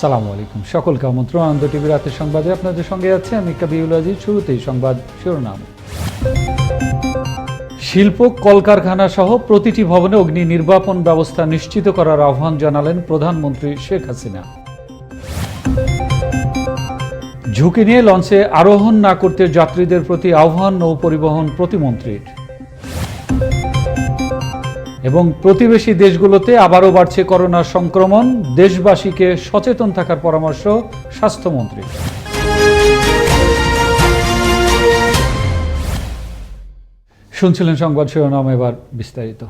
সালামু আলাইকুম। সকলকে আমন্ত্রণ আনন্দ টিভি রাতের সংবাদে আপনাদের সঙ্গে আছে আমি কাবিউল আজিজ, শুরুতেই সংবাদ শিরোনাম। শিল্প, কলকারখানা সহ প্রতিটি ভবনে অগ্নি নির্বাপন ব্যবস্থা নিশ্চিত করার আহ্বান জানালেন প্রধানমন্ত্রী শেখ হাসিনা। ঝুঁকি নিয়ে লঞ্চে আরোহণ না করতে যাত্রীদের প্রতি আহ্বান নৌ পরিবহন প্রতিমন্ত্রীর। এবং প্রতিবেশী দেশগুলোতে আবারও বাড়ছে করোনা সংক্রমণ। দেশবাসীকে সচেতন থাকার পরামর্শ স্বাস্থ্যমন্ত্রী। শুনছিলেন সংবাদ শিরোনাম, এবার বিস্তারিত।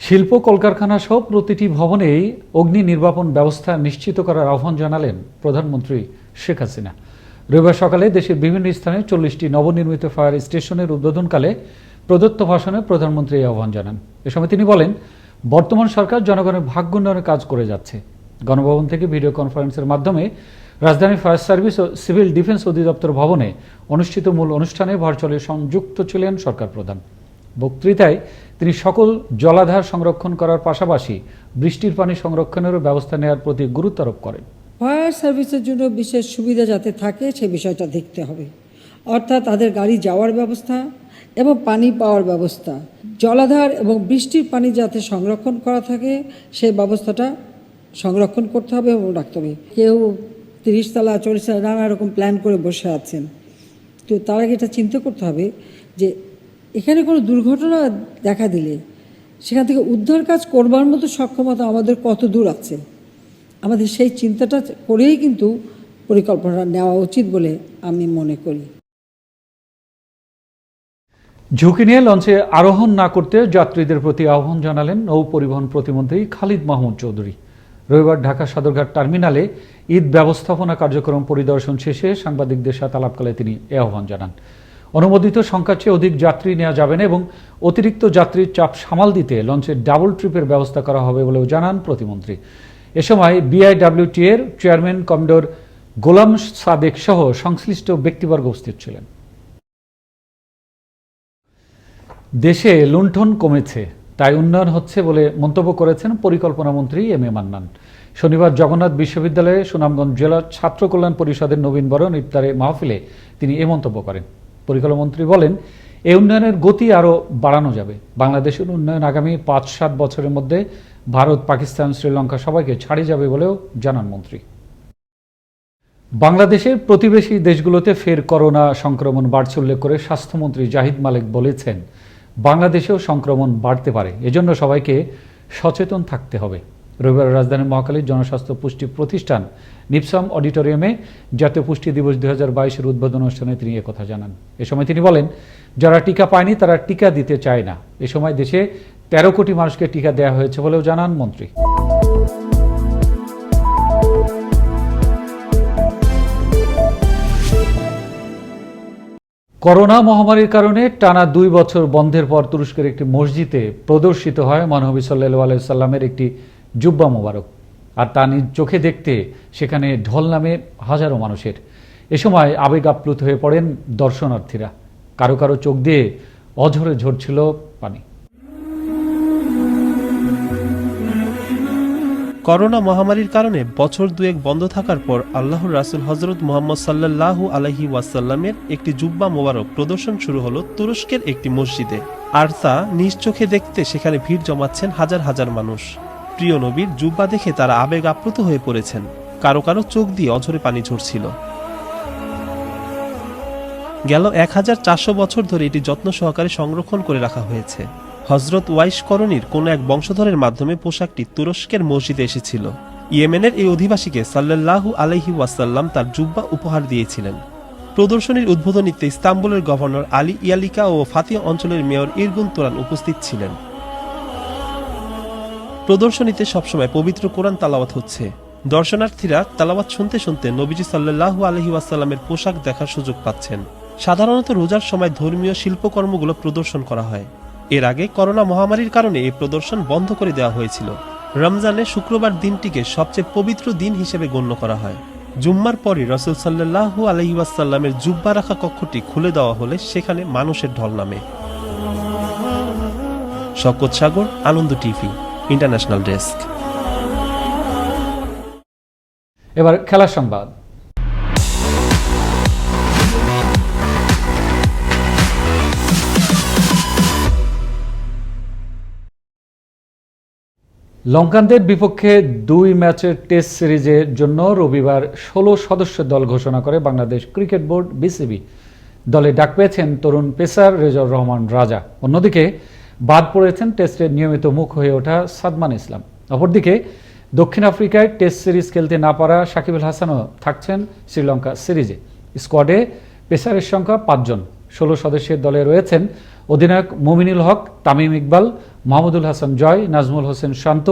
শিল্প কলকারখানা সহ প্রতিটি ভবনেই অগ্নি নির্বাপন ব্যবস্থা নিশ্চিত করার আহ্বান জানালেন প্রধানমন্ত্রী শেখ হাসিনা। রবিবার সকালে দেশের বিভিন্ন স্থানে চল্লিশটি নবনির্মিত ফায়ার স্টেশনের উদ্বোধনকালে প্রদত্ত ভাষণে প্রধানমন্ত্রী এই আহ্বান জানান। এ সময় তিনি বলেন, বর্তমান সরকার জনগণের ভাগ্য উন্নয়নের কাজ করে যাচ্ছে। গণভবন থেকে ভিডিও কনফারেন্সের মাধ্যমে রাজধানী ফায়ার সার্ভিস ও সিভিল ডিফেন্স অধিদপ্তর ভবনে অনুষ্ঠিত মূল অনুষ্ঠানে ভার্চুয়ালি সংযুক্ত ছিলেন সরকার প্রধান। বক্তৃতায় তিনি সকল জলাধার সংরক্ষণ করার পাশাপাশি বৃষ্টির পানি সংরক্ষণেরও ব্যবস্থা নেওয়ার প্রতি গুরুত্ব আরোপ করেন। ফায়ার সার্ভিসের জন্য বিশেষ সুবিধা যাতে থাকে সে বিষয়টা দেখতে হবে। অর্থাৎ তাদের গাড়ি যাওয়ার ব্যবস্থা এবং পানি পাওয়ার ব্যবস্থা। জলাধার এবং বৃষ্টির পানি যাতে সংরক্ষণ করা থাকে সেই ব্যবস্থাটা সংরক্ষণ করতে হবে এবং রাখতে হবে। কেউ তিরিশ তলা, চল্লিশ তলা নানা রকম প্ল্যান করে বসে আছেন। তো তার আগে এটা চিন্তা করতে হবে যে, এখানে কোনো দুর্ঘটনা দেখা দিলে, সেখান থেকে উদ্ধার কাজ করবার মতো সক্ষমতা আমাদের কত দূর আছে? আমাদের সেই চিন্তাটা করেই কিন্তু পরিকল্পনা নেওয়া উচিত বলে আমি মনে করি। ঝুঁকি নিয়ে লঞ্চে আরোহণ না করতে যাত্রীদের প্রতি আহ্বান জানালেন নৌ পরিবহন প্রতিমন্ত্রী খালিদ মাহমুদ চৌধুরী। রবিবার ঢাকা সদরঘাট টার্মিনালে ঈদ ব্যবস্থাপনা কার্যক্রম পরিদর্শন শেষে সাংবাদিকদের সাথে আলাপকালে তিনি এ আহ্বান জানান। অনুমোদিত সংখ্যার চেয়ে অধিক যাত্রী নেওয়া যাবে না এবং অতিরিক্ত যাত্রীর চাপ সামাল দিতে লঞ্চের ডাবল ট্রিপের ব্যবস্থা করা হবে বলেও জানান প্রতিমন্ত্রী। এ সময় বিআইডব্লিউটি এর চেয়ারম্যান কমডোর গোলাম সাদেক সহ সংশ্লিষ্ট ব্যক্তিবর্গ উপস্থিত ছিলেন। দেশে লুণ্ঠন কমেছে, তাই উন্নয়ন হচ্ছে বলে মন্তব্য করেছেন পরিকল্পনা মন্ত্রী এম এ মান্নান। শনিবার জগন্নাথ বিশ্ববিদ্যালয়ে সুনামগঞ্জ জেলা ছাত্র কল্যাণ পরিষদের নবীন বরণ ইফতারে মাহফিলে তিনি এ মন্তব্য করেন। পরিকল্পনা মন্ত্রী বলেন এই উন্নয়নের গতি আরও বাড়ানো যাবে। বাংলাদেশের উন্নয়ন আগামী পাঁচ সাত বছরের মধ্যে ভারত, পাকিস্তান, শ্রীলঙ্কা সবাইকে ছাড়িয়ে যাবে বলেও জানান মন্ত্রী। বাংলাদেশের প্রতিবেশী দেশগুলোতে ফের করোনা সংক্রমণ বাড়ছে উল্লেখ করে স্বাস্থ্যমন্ত্রী জাহিদ মালিক বলেছেন বাংলাদেশেও সংক্রমণ বাড়তে পারে। এজন্য সবাইকে সচেতন থাকতে হবে। রবিবার রাজধানীর মহাকালীর জনস্বাস্থ্য পুষ্টি প্রতিষ্ঠান নিপসাম অডিটোরিয়ামে জাতীয় পুষ্টি দিবস দুই হাজার বাইশের উদ্বোধন অনুষ্ঠানে তিনি একথা জানান। এ সময় তিনি বলেন, যারা টিকা পায়নি, তারা টিকা দিতে চায় না। এ সময় দেশে তেরো কোটি মানুষকে টিকা দেওয়া হয়েছে বলেও জানান মন্ত্রী। করোনা মহামারীর কারণে টানা দুই বছর বন্ধের পর তুরস্কের একটি মসজিদে প্রদর্শিত হয় মহানবী সাল্লু আলাইসাল্লামের একটি জুব্বা মোবারক। আর তা নিজ চোখে দেখতে সেখানে ঢল নামে হাজারো মানুষের। এ সময় আবেগ আপ্লুত হয়ে পড়েন দর্শনার্থীরা। কারও কারও চোখ দিয়ে অঝরে ঝরছিল করোনা মহামারীর কারণে বছর দুয়েক বন্ধ থাকার পর আল্লাহর রাসুল হজরত মোহাম্মদ সাল্লাল্লাহু আলহি ওয়াসাল্লামের একটি জুব্বা মোবারক প্রদর্শন শুরু হলো তুরস্কের একটি মসজিদে। আর তা নিজ চোখে দেখতে সেখানে ভিড় জমাচ্ছেন হাজার হাজার মানুষ। প্রিয় নবীর জুব্বা দেখে তারা আবেগ আপ্লুত হয়ে পড়েছেন। কারও কারও চোখ দিয়ে অঝরে পানি ঝরছিল। গেল এক হাজার চারশো বছর ধরে এটি যত্ন সহকারে সংরক্ষণ করে রাখা হয়েছে। হজরত ওয়াইশ করণীর কোনো এক বংশধরের মাধ্যমে পোশাকটি তুরস্কের মসজিদে এসেছিল। ইয়েমেনের এই অধিবাসীকে সাল্লাল্লাহু আলাইহি ওয়াসাল্লাম তার জুব্বা উপহার দিয়েছিলেন। প্রদর্শনীর উদ্বোধনীতে ইস্তাম্বুলের গভর্নর আলী ইয়ালিকা ও ফাতিয়া অঞ্চলের মেয়র ইরগুন তোরান উপস্থিত ছিলেন। প্রদর্শনীতে সবসময় পবিত্র কোরআন তালাওয়াত হচ্ছে। দর্শনার্থীরা তালাওয়াত শুনতে শুনতে নবীজি সাল্লাল্লাহু আলহি ওয়াসাল্লামের পোশাক দেখার সুযোগ পাচ্ছেন। সাধারণত রোজার সময় ধর্মীয় শিল্পকর্মগুলো প্রদর্শন করা হয়। এর আগে করোনা মহামারীর কারণে এই প্রদর্শন বন্ধ করে দেওয়া হয়েছিল। রমজানে শুক্রবার দিনটিকে সবচেয়ে পবিত্র দিন হিসেবে গণ্য করা হয়। জুম্মার পরই রসুল সাল্লাহু আলহিউসাল্লামের জুব্বা রাখা কক্ষটি খুলে দেওয়া হলে সেখানে মানুষের ঢল নামে। Shawkat Sagar, Ananda TV, international desk. এবার খেলার সংবাদ। লঙ্কানদের বিপক্ষে দুই ম্যাচের টেস্ট সিরিজের জন্য রবিবার ষোলো সদস্য দল ঘোষণা করে বাংলাদেশ ক্রিকেট বোর্ড, বিসিবি। দলে ডাক পেয়েছেন তরুণ পেসার রেজর রহমান রাজা। অন্যদিকে বাদ পড়েছেন টেস্টের নিয়মিত মুখ হয়ে ওঠা সাদমান ইসলাম। অপরদিকে দক্ষিণ আফ্রিকায় টেস্ট সিরিজ খেলতে না পারা সাকিব আল হাসানও থাকছেন শ্রীলঙ্কা সিরিজে। স্কোয়াডে পেসারের সংখ্যা পাঁচজন। ষোলো সদস্যের দলে রয়েছেন অধিনায়ক মুমিনুল হক, তামিম ইকবাল মাহমুদুল হাসান জয়, নাজমুল হোসেন শান্ত,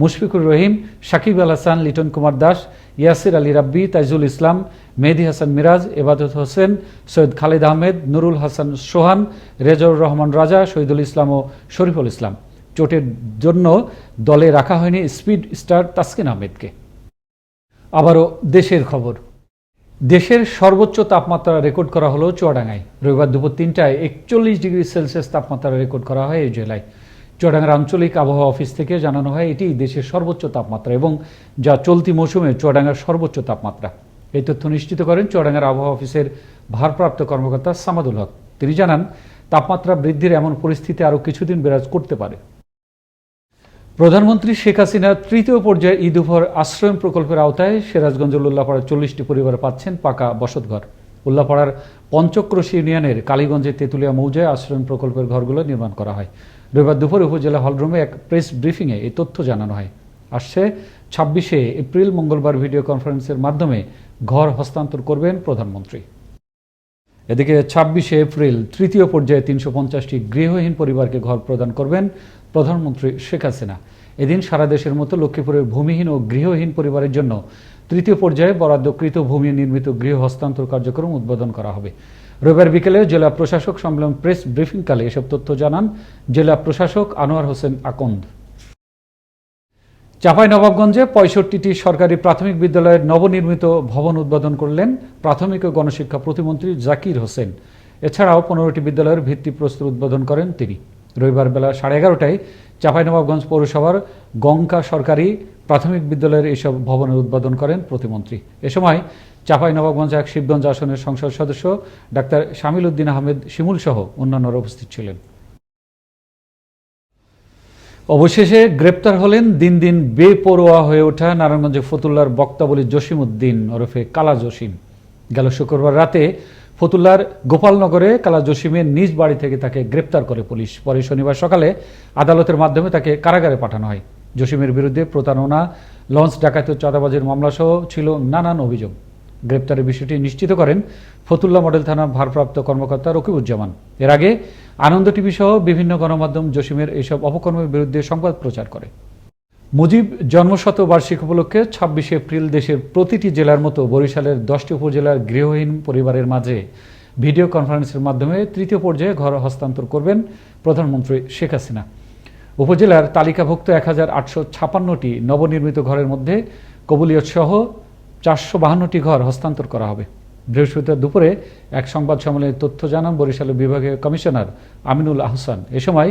মুশফিকুর রহিম সাকিব আল হাসান, লিটন কুমার দাস, ইয়াসির আলী রাব্বি, তাইজুল ইসলাম, মেহেদি হাসান মিরাজ, এবাদত হোসেন, সৈয়দ খালিদ আহমেদ, নুরুল হাসান সোহান রেজর রহমান রাজা, শহীদুল ইসলাম ও শরীফুল ইসলাম। চোটের জন্য দলে রাখা হয়নি স্পিড স্টার তাসকিন আহমেদকে। আবারও দেশের খবর। দেশের সর্বোচ্চ তাপমাত্রা রেকর্ড করা হলো চুয়াডাঙ্গায়। রবিবার দুপুর তিনটায় একচল্লিশ ডিগ্রি সেলসিয়াস তাপমাত্রা রেকর্ড করা হয় এই জেলায় চুয়াডাঙ্গার আঞ্চলিক আবহাওয়া অফিস থেকে জানানো হয়, এটি দেশের সর্বোচ্চ তাপমাত্রা এবং যা চলতি মৌসুমে চুয়াডাঙ্গার সর্বোচ্চ তাপমাত্রা। এই তথ্য নিশ্চিত করেন চুয়াডাঙ্গার আবহাওয়া অফিসের ভারপ্রাপ্ত কর্মকর্তা সামাদুল হক। তিনি জানান, তাপমাত্রা বৃদ্ধির এমন পরিস্থিতি আরও কিছুদিন বিরাজ করতে পারে। প্রধানমন্ত্রী শেখ হাসিনা তৃতীয় পর্যায়ে উপহার আশ্রয়ন প্রকল্পের আওতায় সিরাজগঞ্জের উল্লাপাড়ার চল্লিশটি পরিবার পাচ্ছেন পাকা বসতঘর। উল্লাপাড়ার পঞ্চক্রোশ ইউনিয়নের কালীগঞ্জের তেঁতুলিয়া মৌজায় আশ্রয়ন প্রকল্পের ঘরগুলো নির্মাণ করা হয়। রবিবার দুপুরে উপজেলা হলরুমে এক প্রেস ব্রিফিংয়ে এই তথ্য জানানো হয়। আসছে ছাব্বিশে এপ্রিল মঙ্গলবার ভিডিও কনফারেন্সের মাধ্যমে ঘর হস্তান্তর করবেন প্রধানমন্ত্রী। এদিকে ছাব্বিশে এপ্রিল তৃতীয় পর্যায়ে তিনশো পঞ্চাশটি গৃহহীন পরিবারকে ঘর প্রদান করবেন প্রধানমন্ত্রী শেখ হাসিনা। এদিন সারা দেশের মতো লক্ষ্মীপুরের ভূমিহীন ও গৃহহীন পরিবারের জন্য তৃতীয় পর্যায়ে বরাদ্দকৃত ভূমি নির্মিত গৃহ হস্তান্তর কার্যক্রম উদ্বোধন করা হবে। রবিবার বিকেলে জেলা প্রশাসক সম্মেলন প্রেস ব্রিফিংকালে এসব তথ্য জানান জেলা প্রশাসক আনোয়ার হোসেন আকন্দ। চাঁপাইনবাবগঞ্জে পঁয়ষট্টিটি সরকারি প্রাথমিক বিদ্যালয়ের নবনির্মিত ভবন উদ্বোধন করলেন প্রাথমিক ও গণশিক্ষা প্রতিমন্ত্রী জাকির হোসেন। এছাড়াও পনেরোটি বিদ্যালয়ের ভিত্তিপ্রস্তর উদ্বোধন করেন তিনি। রবিবার বেলা সাড়ে এগারোটায় চাঁপাইনবাবগঞ্জ পৌরসভার গঙ্কা সরকারি প্রাথমিক বিদ্যালয়ের এইসব ভবনের উদ্বোধন করেন প্রতিমন্ত্রী। এ সময় চাঁপাইনবাবগঞ্জ এক শিবগঞ্জ আসনের সংসদ সদস্য ডাক্তার শামিল উদ্দিন আহমেদ শিমুল সহ অন্যান্যরা উপস্থিত ছিলেন। অবশেষে গ্রেপ্তার হলেন দিন দিন বেপরোয়া হয়ে ওঠা নারায়ণগঞ্জের ফতুল্লার বক্তাবলী জসিম উদ্দিন ওরফে কালা জসিম। গেল শুক্রবার রাতে ফতুল্লার গোপালনগরে কালা জসিমের নিজ বাড়ি থেকে তাকে গ্রেপ্তার করে পুলিশ। পরে শনিবার সকালে আদালতের মাধ্যমে তাকে কারাগারে পাঠানো হয়। জসিমের বিরুদ্ধে প্রতারণা, লঞ্চ ডাকাতি চাঁদাবাজির মামলাসহ ছিল নানান অভিযোগ। গ্রেপ্তারের বিষয়টি নিশ্চিত করেন ফতুল্লা মডেল থানার ভারপ্রাপ্ত কর্মকর্তা রকিবুজ্জামান। এর আগে আনন্দ টিভি সহ বিভিন্ন গণমাধ্যম জসিমের এইসব অপকর্মের বিরুদ্ধে সংবাদ প্রচার করে। মুজিব জন্মশতবার্ষিক উপলক্ষে ছাব্বিশে এপ্রিল দেশের প্রতিটি জেলার মতো বরিশালের দশটি উপজেলার গৃহহীন পরিবারের মাঝে ভিডিও কনফারেন্সের মাধ্যমে তৃতীয় পর্যায়ে ঘর হস্তান্তর করবেন প্রধানমন্ত্রী শেখ হাসিনা। উপজেলার তালিকাভুক্ত এক হাজার আটশো ছাপান্নটি নবনির্মিত ঘরের মধ্যে কবুলিয়ত সহ চারশো বাহান্নটি ঘর হস্তান্তর করা হবে। বৃহস্পতিবার দুপুরে এক সংবাদ সম্মেলনে তথ্য জানান বরিশালের বিভাগীয় কমিশনার আমিনুল আহসান। এ সময়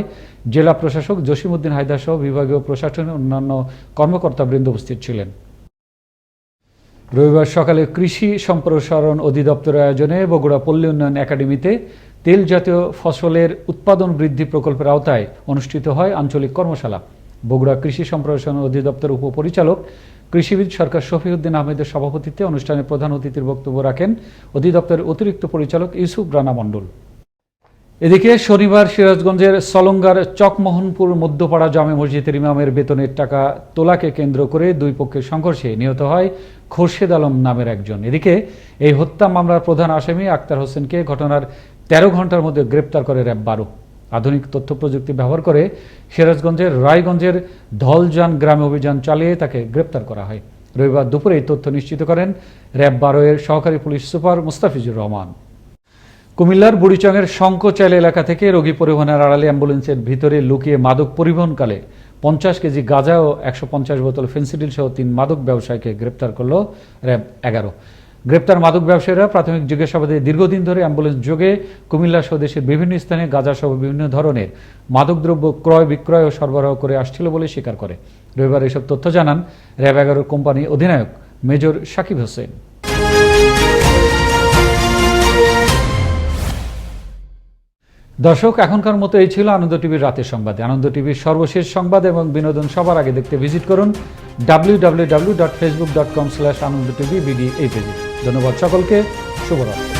জেলা প্রশাসক জসিমউদ্দিন হায়দার সহ বিভাগীয় প্রশাসনের অন্যান্য কর্মকর্তাবৃন্দ উপস্থিত ছিলেন। রবিবার সকালে কৃষি সম্প্রসারণ অধিদপ্তরের আয়োজনে বগুড়া পল্লী উন্নয়ন একাডেমিতে তেল জাতীয় ফসলের উৎপাদন বৃদ্ধি প্রকল্পের আওতায় অনুষ্ঠিত হয় আঞ্চলিক কর্মশালা। বগুড়া কৃষি সম্প্রসারণ অধিদপ্তর উপপরিচালক কৃষিবিদ সরকার শফিউদ্দিন আহমেদের সভাপতিত্বে অনুষ্ঠানে প্রধান অতিথির বক্তব্য রাখেন অধিদপ্তরের অতিরিক্ত পরিচালক ইউসুফ রানা মণ্ডল। এদিকে শনিবার সিরাজগঞ্জের সলঙ্গার চকমোহনপুর মধ্যপাড়া জামে মসজিদের ইমামের বেতনের টাকা তোলাকে কেন্দ্র করে দুই পক্ষের সংঘর্ষে নিহত হয় খোরশেদ আলম নামের একজন। এদিকে এই হত্যা মামলার প্রধান আসামি আক্তার হোসেনকে ঘটনার তেরো ঘণ্টার মধ্যে গ্রেপ্তার করে র্যাব বারো। আধুনিক তথ্য প্রযুক্তি ব্যবহার করে সিরাজগঞ্জের, রায়গঞ্জের ধলজান গ্রামে অভিযান চালিয়ে তাকে গ্রেপ্তার করা হয়। রবিবার দুপুরে এই তথ্য নিশ্চিত করেন র্যাব বারো এর সহকারী পুলিশ সুপার মুস্তাফিজুর রহমান। কুমিল্লার বুড়িচংয়ের শঙ্কচাইল এলাকা থেকে রোগী পরিবহনের আড়ালে অ্যাম্বুলেন্সের ভিতরে লুকিয়ে মাদক পরিবহনকালে পঞ্চাশ কেজি গাঁজা ও একশো পঞ্চাশ বোতল ফেন্সিডিল সহ তিন মাদক ব্যবসায়ীকে গ্রেপ্তার করল র্যাব এগারো। গ্রেপ্তার মাদক ব্যবসায়ীরা প্রাথমিক জিজ্ঞাসাবাদে দীর্ঘদিন ধরে অ্যাম্বুলেন্স যোগে কুমিল্লা সহ দেশের বিভিন্ন স্থানে গাঁজা সহ বিভিন্ন ধরনের মাদকদ্রব্য ক্রয়, বিক্রয় ও সরবরাহ করে আসছিল বলে স্বীকার করে। রবিবার এসব তথ্য জানান র্যাব এগারোর কোম্পানি অধিনায়ক মেজর সাকিব হোসেন। দর্শক, এখনকার মতো এই ছিল আনন্দ টিভির রাতের সংবাদে। আনন্দ টিভির সর্বশেষ সংবাদ এবং বিনোদন সবার আগে দেখতে ভিজিট করুন W W W dot Facebook dot com slash Ananda TV BD এই পেজে ধন্যবাদ সকলকে শুভরাত্রি